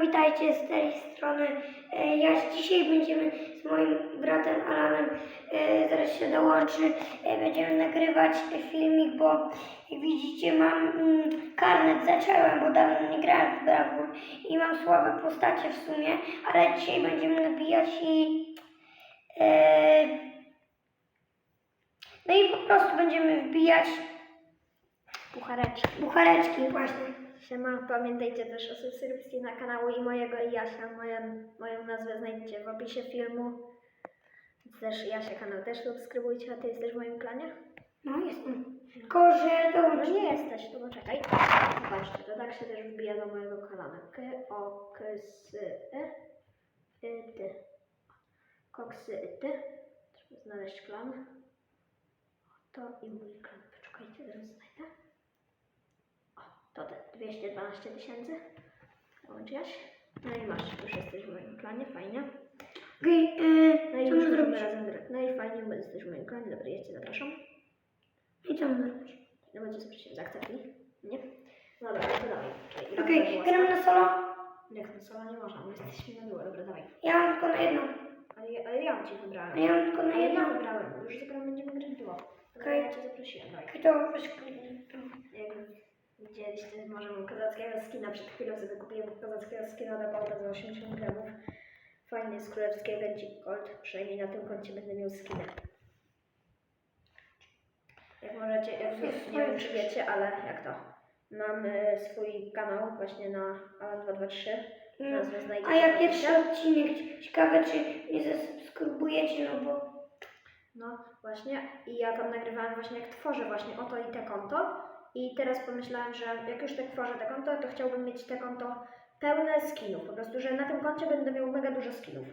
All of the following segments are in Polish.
witajcie z tej strony. E, Ja dzisiaj będziemy z moim bratem Alanem, e, zaraz się dołączy, e, będziemy nagrywać filmik, bo jak widzicie mam mm, karnet, zacząłem, bo dawno nie grałem w Brawur i mam słabe postacie w sumie, ale dzisiaj będziemy nabijać i no i po prostu będziemy wbijać Puchareczki. buchareczki właśnie. Siema, pamiętajcie też o subskrypcji na kanału i mojego i Jasia. Moją, moją nazwę znajdziecie w opisie filmu. Też Jasia kanał też subskrybujcie, a ty jesteś w moim klanie? No jestem. Tylko, że No dołączy. nie jesteś, to poczekaj. Zobaczcie, to tak się też wbija do mojego kanału. K, O, K, S, E, Y, Ty. Koksy, y, Ty. Trzeba znaleźć klan. To i mój klan. Poczekajcie, zaraz znajdę. To te 212 tysięcy. Dołączyłaś? No i masz, już jesteś w moim klanie, fajnie. Okej, No okay, i co już zrobić? razem grać. No i fajnie, bo jesteś w moim klanie. Dobra, ja cię zapraszam. I co mam zrobić? No będzie zaprosić, zaakceptuj. Nie? No dobra, to dawaj. Gramy Okej, na głos. gram na solo. Jak na solo nie można, bo jesteśmy na dół. Dobra, dawaj. Ja mam tylko na jedną. Ale, ja- ale ja mam cię wybrałem. Ja mam tylko na A ja jedną. wybrałem. Już zagram będziemy grać duo. Okej. ja cię zaprosiłem, dawaj. Okej, to weź kliknij. Jak widzieliście, może mam kozackiego skina. Przed chwilą sobie kupiłem kozackiego skina do Golda za 80 gramów. Fajny z królewskiego Genci Gold. Przynajmniej na tym koncie będę miał skinę. Jak możecie, jak nie, nie wiem czy wiecie, ale jak to? Mam e, swój kanał właśnie na Alan223. Nazwę znajdziecie A ja w pierwszy odcinek. Ciekawe, czy mnie zasubskrybujecie, no bo... No właśnie i ja tam nagrywałem właśnie jak tworzę właśnie oto i te konto i teraz pomyślałem, że jak już tak tworzę te konto, to chciałbym mieć te konto pełne skinów, po prostu, że na tym koncie będę miał mega dużo skinów.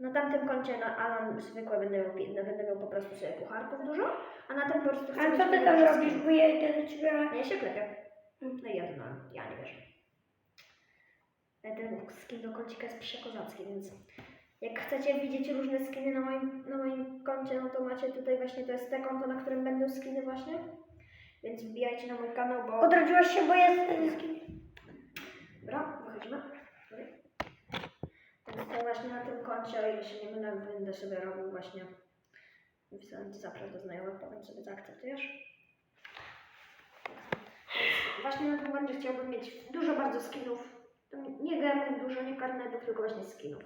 Na tamtym koncie na Alan zwykłe będę miał, pi- będę miał po prostu sobie pucharków dużo, a na tym po prostu chcę mieć co ty tam robisz? Bo ja idę do ciebie. No ja się klepię. No i ja to no, ja nie wierzę. Ten skin do kącika jest przekozacki, więc jak chcecie widzieć różne skiny na moim, na moim koncie, no to macie tutaj właśnie, to jest te konto, na którym będą skiny właśnie. Więc wbijajcie na mój kanał, bo... Odrodziłaś się, bo jest... Dobra, wychodzimy. Więc to właśnie na tym koncie, o ile się nie mylę, będę sobie robił właśnie... Wpisałem Ci zapraszam do znajomych, potem sobie zaakceptujesz. Więc właśnie na tym koncie chciałbym mieć dużo bardzo skinów. Nie gemów dużo, nie karnetów, tylko właśnie skinów.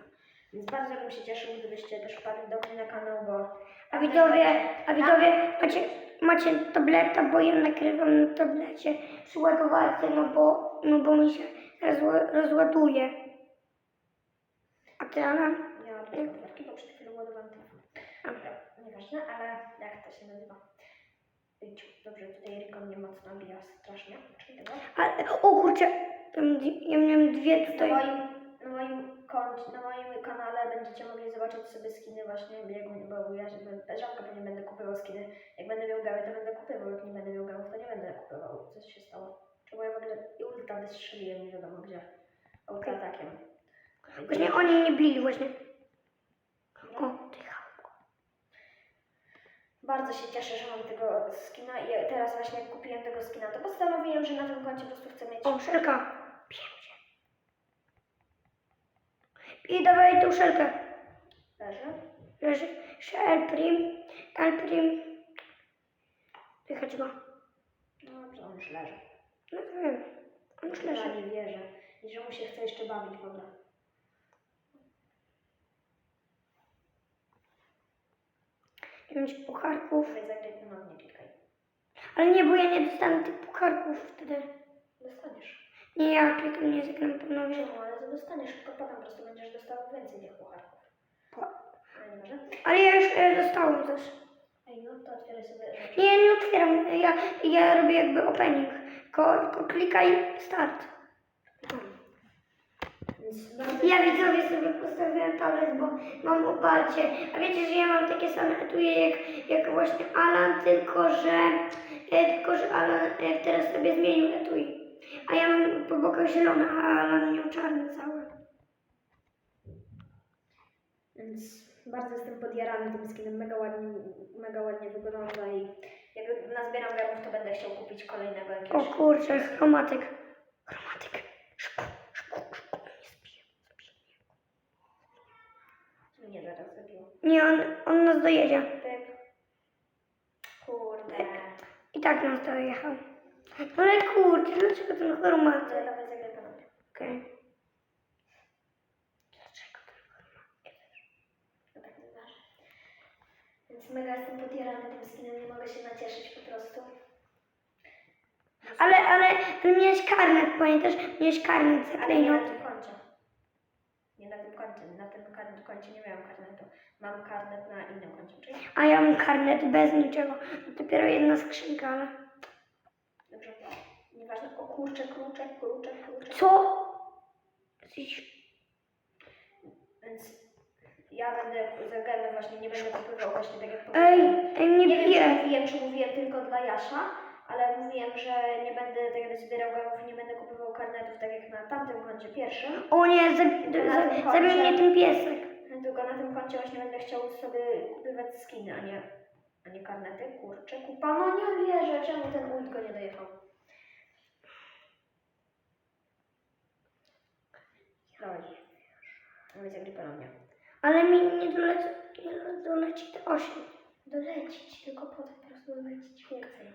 Więc bardzo bym się cieszył, gdybyście też wpadli do mnie na kanał, bo... A widzowie, a widzowie, macie, macie tableta, bo ja nagrywam na tablecie z ładowarce, no bo, no bo mi się rozła- rozładuje. A ty, Ala? Nie mam tej bo przed chwilą ładowałam telefon. Dobra, nieważne, ale jak to się nazywa? Dobrze, tutaj Rikon mnie mocno bija strasznie. Czyli tego. Ale, o kurczę, tam dwie- ja miałem dwie tutaj. moim, na moim koncie, na moim kanale będziecie mogli zobaczyć sobie skiny właśnie biegu, bo ja rzadko pewnie będę kupował skiny. Jak będę miał gały, to będę kupował, jak nie będę miał gałów, to nie będę kupował. Co się stało? Czemu ja w ogóle i ulta wystrzeliłem nie wiadomo gdzie. Ulta atakiem. Właśnie oni mnie bili właśnie. O, ty chamko. Bardzo się cieszę, że mam tego skina i teraz właśnie jak kupiłem tego skina, to postanowiłem, że na tym koncie po prostu chcę mieć... O, szelka. Cię. I dawaj tą szelkę. Leży. Leży. Jeszcze Prim. El Prim. Wychodź go. No dobrze, on już leży. No wiem. On już Ja leży. nie wierzę. I że mu się chce jeszcze bawić w ogóle. Pięć pucharków. Zagraj klikaj. Ale nie, bo ja nie dostanę tych pucharków wtedy. Dostaniesz. Nie, ja klikam, nie zagram ponownie. Czemu? Ale to dostaniesz. Tylko potem po prostu będziesz dostawał więcej tych pucharków. Ale nie może? Ale ja już e, dostałem też. Ej, no to otwieraj sobie rzeczy. Nie, nie otwieram. Ja, ja robię jakby opening. Tylko, tylko klikaj start. Ja widzowie sobie postawiłem tablet, bo mam oparcie. A wiecie, że ja mam takie same etuje jak, jak właśnie Alan, tylko że, e, tylko że Alan e, teraz sobie zmienił etui. A ja mam po bokach zielone, a Lana miał czarne całe. Więc bardzo jestem podjarany tym skinem, mega ładnie, mega ładnie wygląda i jak nazbieram gemów, to będę chciał kupić kolejnego O jakiegoś. kurczę, chromatyk. Chromatyk. Szybko, szybko, szybko. Nie zabiję, zabiję. Mnie zaraz zabiło. Nie, on, on nas dojedzie. Pyk. Kurde. Tak. I tak nas dojechał. No ale kurde, dlaczego ten To chromaty? dawaj zagraj ponownie. Okej. No tak nie masz. Więc mega jestem podjarany tym skinem, nie mogę się nacieszyć po prostu. Ale, ale, ale miałeś karnet, pamiętasz? Miałeś karnet za Ale nie na tym koncie. Nie na tym koncie, na tym karnet koncie nie miałam karnetu. Mam karnet na innym koncie, czyli A ja mam karnet bez niczego. Dopiero jedna skrzynka, ale... dobrze. Nieważne. O kurczę, kruczek, kruczek, kruczek. Co? Więc ja będę zagramy właśnie, nie będę kupywał właśnie tak jak Ej, powiedziałem. ej, nie Nie wiem, czy piję. mówiłem, czy mówiłem tylko dla Jasza, ale mówiłem, że nie będę tak zbierał gemów i nie będę kupował karnetów tak jak na tamtym koncie pierwszym. O nie, zabi- za- zabił mnie ten piesek. Tylko na tym koncie właśnie będę chciał sobie kupywać skiny, a nie, a nie karnety. Kurczę, kupa. No nie wierzę, czemu ten ult go nie dojechał. Dawaj. Dawaj zagraj ponownie. Ale mi nie doleci, nie doleci te 8. Dolecić, tylko potem po prostu dolecić więcej.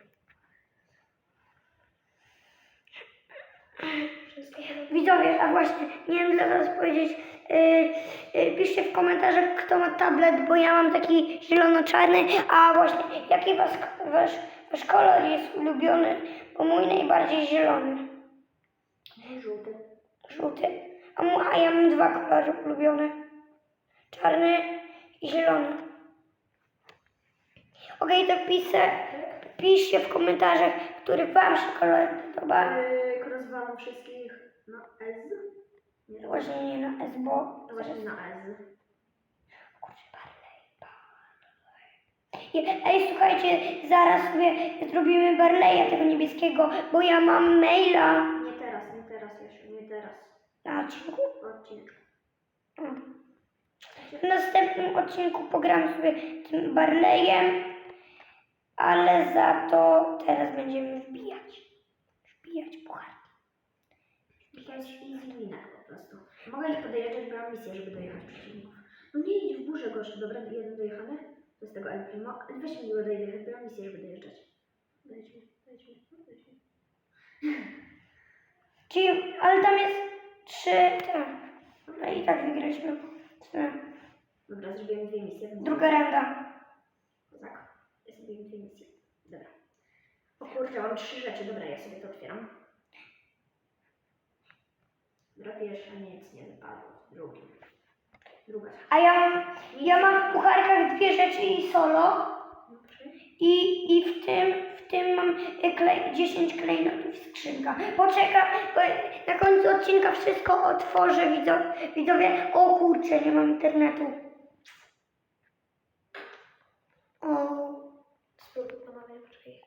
Wszystko to Widzowie, a właśnie, nie wiem dla was powiedzieć, yy, yy, piszcie w komentarzach, kto ma tablet, bo ja mam taki zielono-czarny, a właśnie, jaki was, wasz, wasz kolor jest ulubiony, bo mój najbardziej zielony, Żółty. żółty, a, mu, a ja mam dwa kolory ulubione, czarny i zielony. Okej, to piszę, piszcie w komentarzach, który wam się kolor podoba. Rozwalam wszystkich na S. Nie, Właśnie nie na S, bo no właśnie na S. Kurczę, Barley, Barley. Ej, słuchajcie, zaraz sobie zrobimy Barleya tego niebieskiego, bo ja mam maila Nie teraz, nie teraz jeszcze, nie teraz. na odcinku. Odcinek. Mm. W następnym odcinku pogram sobie tym Barleyem, ale za to teraz będziemy wbijać. Wbijać puchar. Jakaś easy winek po prostu. Mogę ich podejrzeć, bo mam misję, żeby dojechać przeciwników. No nie idź w górze gościu, dobra, jeden dojechany. To z tego El Primo. Weź mi go dojechać, bo mam misję, żeby dojeżdżać. Dojedź mi, dojedź mi, dojedź mi. Czyli, ale tam jest trzy, te. Dobra, i tak wygraliśmy. Trzy. Dobra, zrobiłem dwie misje. Druga runda. Tak, ja dwie misje. Dobra. O kurczę, mam trzy rzeczy, dobra, ja sobie to otwieram. Dobra, pierwsza nic nie wypadło. Drugi. Druga. A ja mam, ja mam w pucharkach dwie rzeczy i solo. I, I w tym, w tym mam klej, 10 klejnotów skrzynka. Poczekam, bo na końcu odcinka wszystko otworzę, widzo, widzowie. O kurczę, nie mam internetu. O. Spróbuj panowie, poczekaj.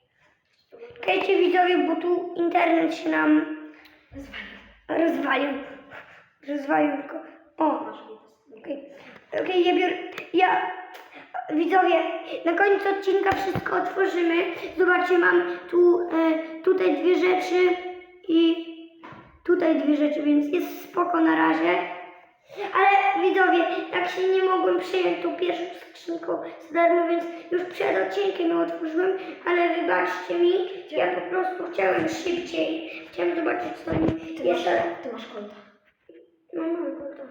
Spróbuj panowie. Czekajcie widzowie, bo tu internet się nam Zwalił. Rozwalił. Rozwalił tylko. O, okej. Okej, ja biorę, ja, widzowie, na końcu odcinka wszystko otworzymy. Zobaczcie, mam tu, e, tutaj dwie rzeczy i tutaj dwie rzeczy, więc jest spoko na razie. Ale widzowie, jak się nie mogłem przejąć tą pierwszą skrzynką za darmo, więc już przed odcinkiem ją otworzyłem, ale wybaczcie mi, ja po prostu chciałem szybciej. Chciałem zobaczyć, co Ty masz, jeszcze... ty masz konta. No mam konta.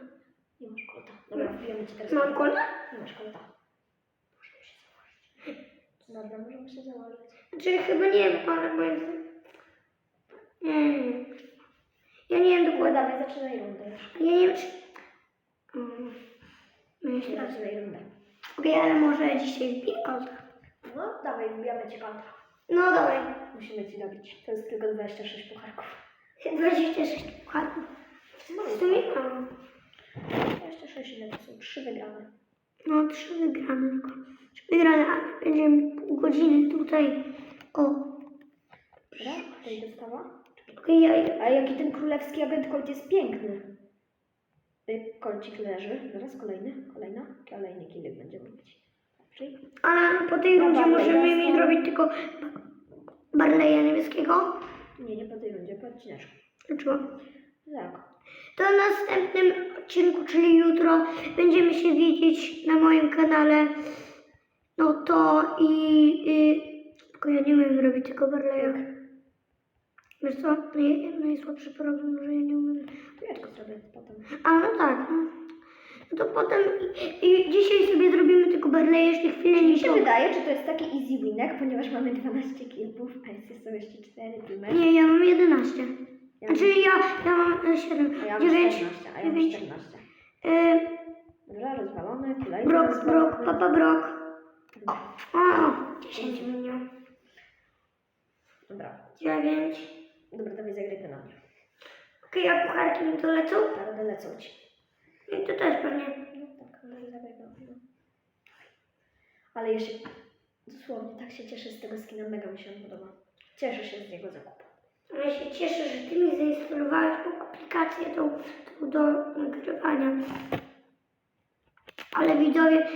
Nie masz konta. Dobra, wbijemy ci teraz. Mam konta? Nie masz konta. Możemy się założyć. Dobra, możemy się założyć. Znaczy chyba nie wiem, ale bo jest... Wiem. Ja nie wiem dokładnie. dawaj, zaczynaj rundę. Ja nie wiem, czy... Mm. Myślę. Zaczynaj rundę. Okej, ale może dzisiaj wbiję konta. No, dawaj, wbijamy ci konta. No dawaj. Musimy ci dobić. To jest tylko 26 pucharków. 26 pucharków. W sumie mało. 26 ile to są? 3 wygrane. No, trzy wygrane tylko. Trzy wygrane, ale będziemy pół godziny tutaj. O, Dobra, tutaj dostawa. okej, ja... A jaki ten królewski agent Colt jest piękny. Kolcik leży. Zaraz kolejny, kolejna. Kolejny kilek będziemy mieć. Ale po tej No rundzie możemy mi zrobić tylko Barleya niebieskiego. nie, nie po tej rundzie, po odcineczku. Dlaczego? Tak. To w następnym odcinku, czyli jutro, będziemy się widzieć na moim kanale. No to i... y, tylko ja nie umiem robić tego barleja. Wiesz co, naj, najsłabszy problem, że ja nie umiem. To zrobię potem. A no tak, no. No to potem i, i dzisiaj sobie zrobimy tylko barleje, jeszcze chwilę Mi się wydaje, że to jest taki easy winek, ponieważ mamy 12 kilków, a jest są jeszcze 4 teamy. Nie, ja mam 11. Ja Znaczy ja, ja mam 7, A ja mam 9, 14, a ja mam 9. 14. Y, Dobra, rozwalony, kolejny brok, rozwalony. brok, papa brok. Dobra. O, 10 minut. Dobra, 9. dobra, dawaj zagraj na mnie. Okej, a pucharki mi dolecą? Teraz lecą ci. I to też pewnie. No tak, dawaj zagraj na mnie. Ale ja się, dosłownie tak się cieszę z tego skina, mega mi się on podoba. Cieszę się z jego zakupu. Ja się cieszę, że ty mi zainstalowałeś tą aplikację tą, tą do nagrywania. Ale widzowie,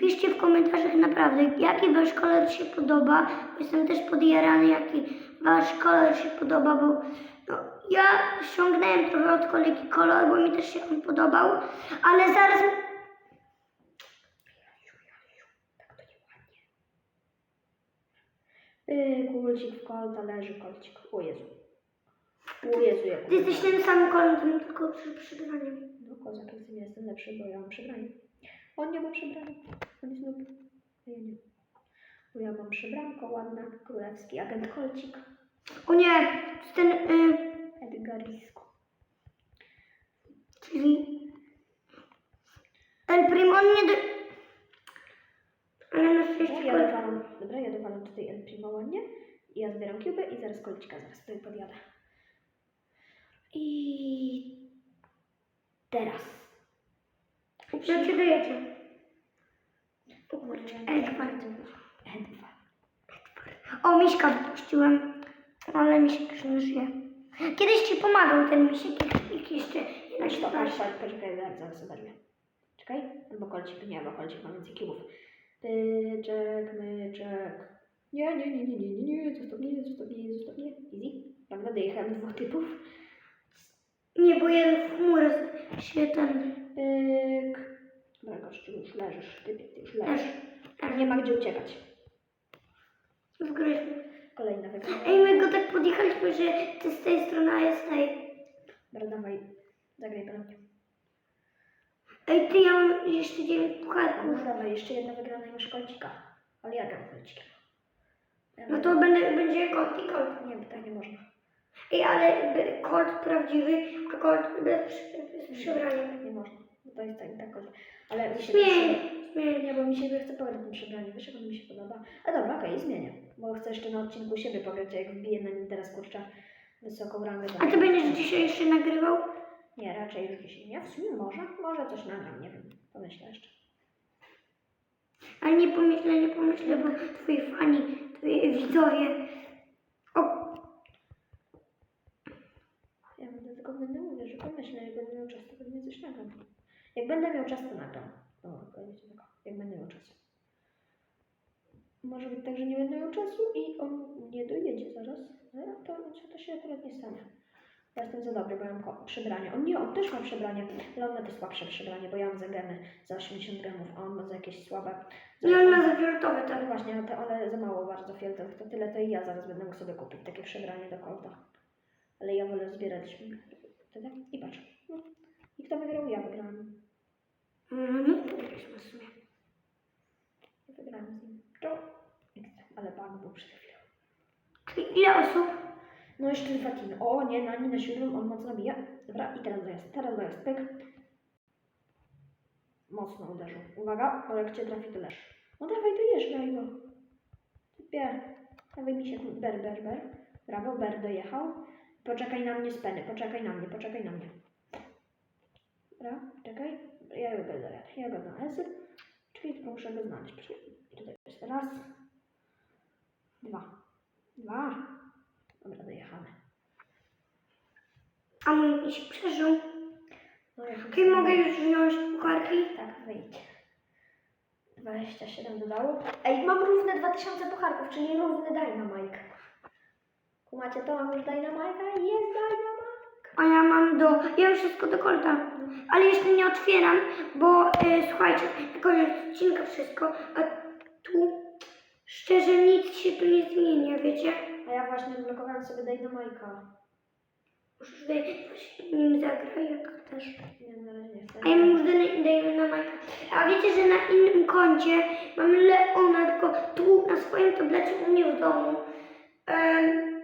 piszcie w komentarzach naprawdę, jaki wasz kolor się podoba. Jestem też podjarany, jaki wasz kolor się podoba, bo no, ja ściągnąłem trochę od kolegi kolor, bo mi też się on podobał, ale zaraz... Tak. Yy, kulcik w kolta leży kolcik. O Jezu. O Jezu, jak Ty jesteś tym samym kolorem, tylko przy przybraniem. No kozak jest, nie jestem lepszy, bo ja mam przebranie. On nie ma przebrania. On jest. A Ja nie. Bo ja mam przebranko ładne, królewski agent kolcik. O nie, ten... Y, Edgarisku. Czyli El Primo nie do... Ale na szczęście ja dowalam, dobra, ja dowalam tutaj El Primo ładnie. Ja zbieram cubę i zaraz kolcika zaraz tutaj podjadę. I teraz. Ja cię dojedzie. O kurczę, Edward. Edward. O, miśka wypuściłem. Ale misiek już nie żyje. Kiedyś ci pomagał ten misiek, jak- jeszcze jeden Stop, twarz. stop, poczekaj, zaraz, zobaczmy. Czekaj, albo kolcik, nie, bo kolcik ma więcej kubów. Tyczek, myczek. Nie, nie, nie, nie, nie, nie, nie, zostaw mnie, zostaw mnie, zostaw mnie. Easy. Prawda, dojechałem dwóch typów. Nie, bo jeden w chmurę się ten... Pyk. Dobra, gościu, już leżysz, ty już leżysz. Aż Nie ma gdzie uciekać. Wgryźmy. Kolejna wygrana. Ej, my go tak podjechaliśmy, że ty z tej strony, a ja z tej. Dobra, dawaj, zagraj ponownie. Ej, ty, ja mam jeszcze dziewięć No pucharków. dawaj, jeszcze jedna wygrana i masz kolcika. Ale ja gram kolcikiem. Ja No to będę, będzie kolt i kolt. Nie, bo tak nie można. Ej, ale by- kolt prawdziwy, a kolt bez, przy- bez przebrania. Tak nie można. Bo to jest tak, tak. Ale mi się. Nie, bo mi się chce pograć tym przebraniu. Wiesz, jak ono mi się podoba? A dobra, okej, zmienię. Bo chcę jeszcze na odcinku siebie pograć, a jak wbiję na nim teraz kurczę wysoką rangę. A ty będziesz dzisiaj jeszcze nagrywał? Nie, raczej już dzisiaj nie. W sumie może. Może coś nagram, nie wiem. Pomyślę jeszcze. Ale nie pomyślę, nie pomyślę, bo twoi fani, twoi widzowie. O, Ja będę tylko będę mówię, że pomyślę, jak będę miał czas, to pewnie coś nagram. Jak będę miał czas, to nagram. O, powiedzcie tak. Jak będę miał czas. Może być tak, że nie będę miał czasu i on nie dojedzie zaraz. No, to, to, to się akurat nie stanie. Ja jestem za dobry, bo ja mam przebranie. On nie, on też ma przebranie, ale on ma te słabsze przebranie, bo ja mam za gemy za 80 gramów, a on ma za jakieś słabe. za- i on ma za fioletowe tak tak. właśnie, ale, to, ale za mało bardzo fieltów. To tyle to i ja zaraz będę mógł sobie kupić takie przebranie do kolta. Ale ja wolę zbierać tyle. I patrz. No. I kto wygrał? Ja wygrałem. Mm, nie wygraliśmy w sumie. Ja wygrałem z nim. To. Ale pan był przed chwilą. Czyli ile osób? No jeszcze Fatino. O nie, na nie na siódmym on mocno bije. Dobra, i teraz dojazd. Teraz dojazd. Pyk. Mocno uderzył. Uwaga, bo jak cię trafi, to leż. No dawaj, dojeżdżaj go. Typie. Dawaj mi się ber, ber, ber. Brawo, ber dojechał. Poczekaj na mnie z peny, poczekaj na mnie, poczekaj na mnie. Dobra, czekaj. Ja go dojadę. Ja go znalazę. Czyli tylko muszę go znaleźć. Tutaj jest raz. Dwa. Dwa. Dobra, dojechamy. A mój mi się przeżył. No, Okej, mogę już wziąć pucharki? Tak, wyjdź. 27 dodało. Ej, mam równe 2000 pucharków, czyli równy Dynamite. Kumacie to? Mam już Dynamite'a? Jest Dynamite! A ja mam do... Ja już wszystko do kolta. Ale jeszcze otwieram, bo e, słuchajcie, na koniec odcinka wszystko, a tu szczerze nic się tu nie zmienia, wiecie? A ja właśnie blokowałem sobie Dynamite'a. Może tutaj coś nim zagra, jak też. Nie, na razie nie chcę. A ja mam już dajemy na Majka. A wiecie, że na innym koncie mam Leona, tylko tu na swoim tablecie u mnie w domu. Em,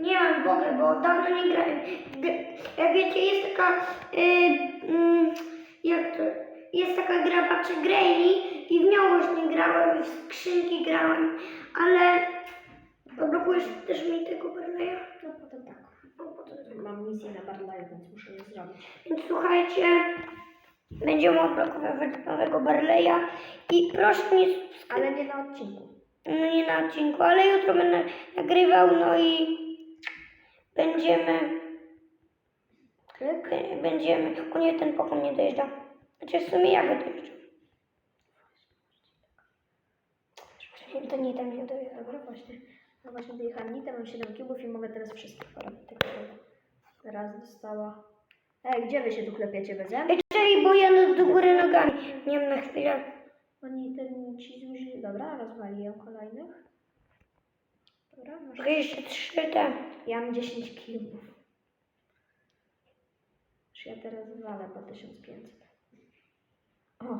nie mam w ogóle, bo dawno nie grałem. G- Jak wiecie, jest taka. y, mm, jak to? Jest taka gra Babcia Grayley i w nią właśnie grałem, i w skrzynki grałem, ale odblokujesz też mi tego Barleya? No potem tak. No, bo to- Mam misję na Barlaju, więc muszę je zrobić. Więc słuchajcie, będziemy odblokowywać nowego Barleya i proszę mnie subskrybować. Ale nie na odcinku. No nie na odcinku, ale jutro będę nagrywał, no i będziemy, będziemy, o nie, ten pokój nie dojeżdża. Chociaż w sumie ja go dojeżdżam. To nie tam nie dojeżdża. Dobra, właśnie. No właśnie dojechałam nitę, mam 7 kubów i mogę teraz wszystko porobić. Tak. Teraz dostała... Ej, gdzie wy się tu klepiecie beze? Ej, Czekaj, bo ja no- do góry nogami. Nie wiem, na chwilę. Oni ten ci zużyli. Dobra, rozwaliłem kolejnych. Dobra, masz... Mogę jeszcze trzy te. Ja mam 10 kilów. Czy ja teraz walę po 1500? O,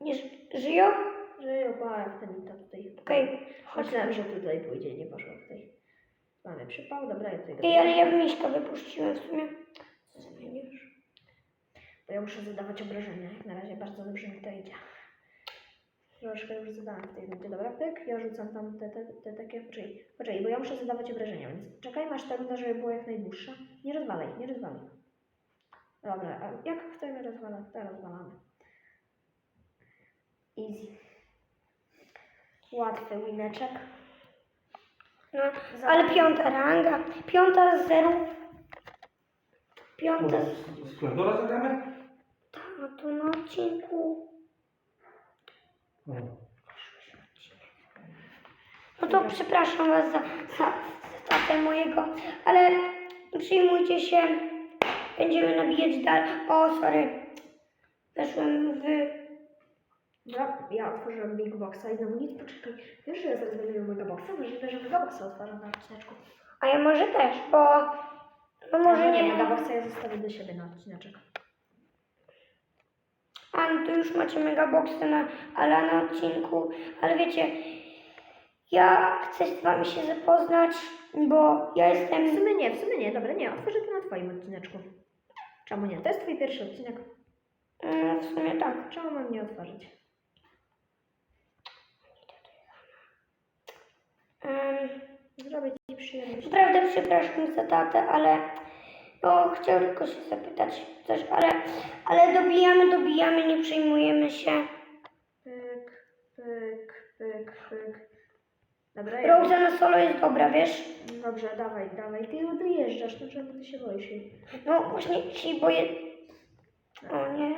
Nie ży- żyją? żyją, pa, jak ten to tutaj. Okej, chodź. Myślałem, że tutaj pójdzie, nie poszło tutaj. Mamy przypał, dobra, ja tutaj Ej, ale ja miśka wypuściłem w sumie. Zmienisz. Bo ja muszę zadawać obrażenia. Jak na razie bardzo dobrze mi to idzie. Troszkę już zadałam w tej rundzie. Dobra, pyk. Ja rzucam tam te, te, te takie... Poczekaj, poczekaj, bo ja muszę zadawać obrażenia, więc czekaj, masz ta runda, żeby była jak najdłuższa. Nie rozwalaj, nie rozwalaj. Dobra, a jak chcemy rozwalać? To rozwalamy. Easy. Łatwy wineczek. No, ale piąta ranga. Piąta z zero. Piąta z... z Splendora zagramy? Tak, no to na odcinku. O. No to przepraszam was za, za statę mojego, ale przyjmujcie się. Będziemy nabijać dalej. O, sorry. Weszłem w... Dobra, ja otworzyłem Big Boxa i znowu nic, poczekaj. Wiesz, że ja zaraz będę miał Mega Boxa? Możliwe, że Mega Boxa na odcineczku. A ja może też, bo... No może nie. Mega Boxa ja zostawię do siebie na odcineczek. A, no to już macie megaboxy na, ale na odcinku. Ale wiecie, ja chcę z wami się zapoznać, bo ja W jestem... sumie nie, w sumie nie, dobra, nie, otworzę to na twoim odcineczku. Czemu nie? To jest twój pierwszy odcinek. Mm, w sumie tak. Czemu mam nie otworzyć? Um, Zrobię ci przyjemność. Naprawdę przepraszam za tatę, ale no, chciał tylko się zapytać coś, ale, ale dobijamy, dobijamy, nie przejmujemy się. Pyk, pyk, pyk, pyk. Dobra, ja... Rosa na solo jest dobra, wiesz? Dobrze, dawaj, dawaj. Ty ją dojeżdżasz, no czemu ty się boisz? No właśnie się boję... O nie.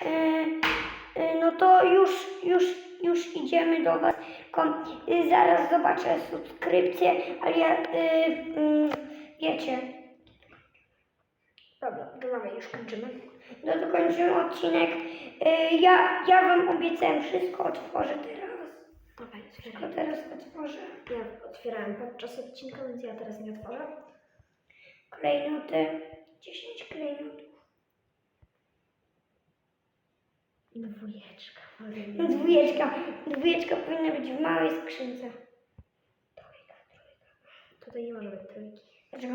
E, e, no to już, już, już idziemy do Was. E, zaraz zobaczę subskrypcję, ale ja, e, mm, wiecie, Dobra, dawaj, już kończymy. no to kończymy odcinek. E, ja, ja Wam obiecałem wszystko, otworzę teraz. Dawaj, Wszystko otwieraj. teraz otworzę. Ja otwierałem podczas odcinka, więc ja teraz nie otworzę. Klejnoty, 10 klejnotów. Dwójeczka. No, Dwójeczka, dwójeczka powinna być w małej skrzynce. Tutaj nie może być trójki. Dlaczego?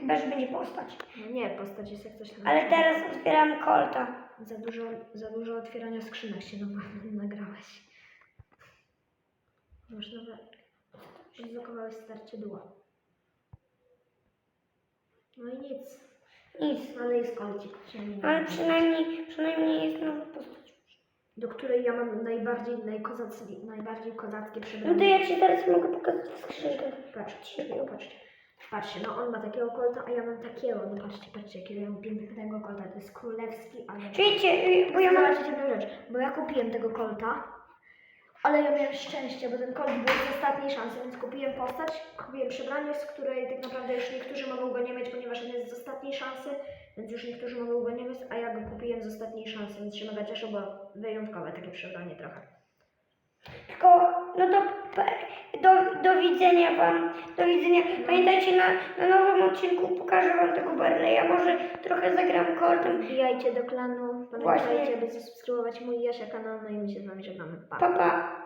Chyba, że będzie postać. No nie, postać jest jak coś tam. Ale teraz otwieram kolta. Za dużo, za dużo otwierania skrzynek się na- nagrałeś. Masz nowe... Zblokowałeś starcie duła. No i nic. Nic. Ale jest przynajmniej Ale nie. przynajmniej, przynajmniej jest nowa postać. Do której ja mam najbardziej, najkozackie, najbardziej kozackie No przebranie. to ja Ci teraz mogę pokazać w skrzynkach. Patrzcie, patrzcie. Patrzcie, no on ma takiego kolta, a ja mam takiego. No patrzcie, patrzcie, jakiego ja mam pięknego kolta. To jest królewski, ale... Czujecie, y, bo ja mam... Zobaczcie jedną rzecz, bo ja kupiłem tego kolta, ale ja miałem szczęście, bo ten kolt był z ostatniej szansy, więc kupiłem postać, kupiłem przebranie, z której tak naprawdę już niektórzy mogą go nie mieć, ponieważ on jest ostatniej szansy, więc już niektórzy mogą go nie mieć, a ja go kupiłem z ostatniej szansy, więc się mega cieszę, bo wyjątkowe takie przebranie trochę. Tylko, no to do, do widzenia Wam. Do widzenia. Pamiętajcie, na, na nowym odcinku pokażę Wam tego Barleya. Może trochę zagram kortem. Wbijajcie do klanu, Właśnie. pamiętajcie, aby zasubskrybować mój Jasia kanał, no i my się z wami żegnamy. Pa! Pa, pa.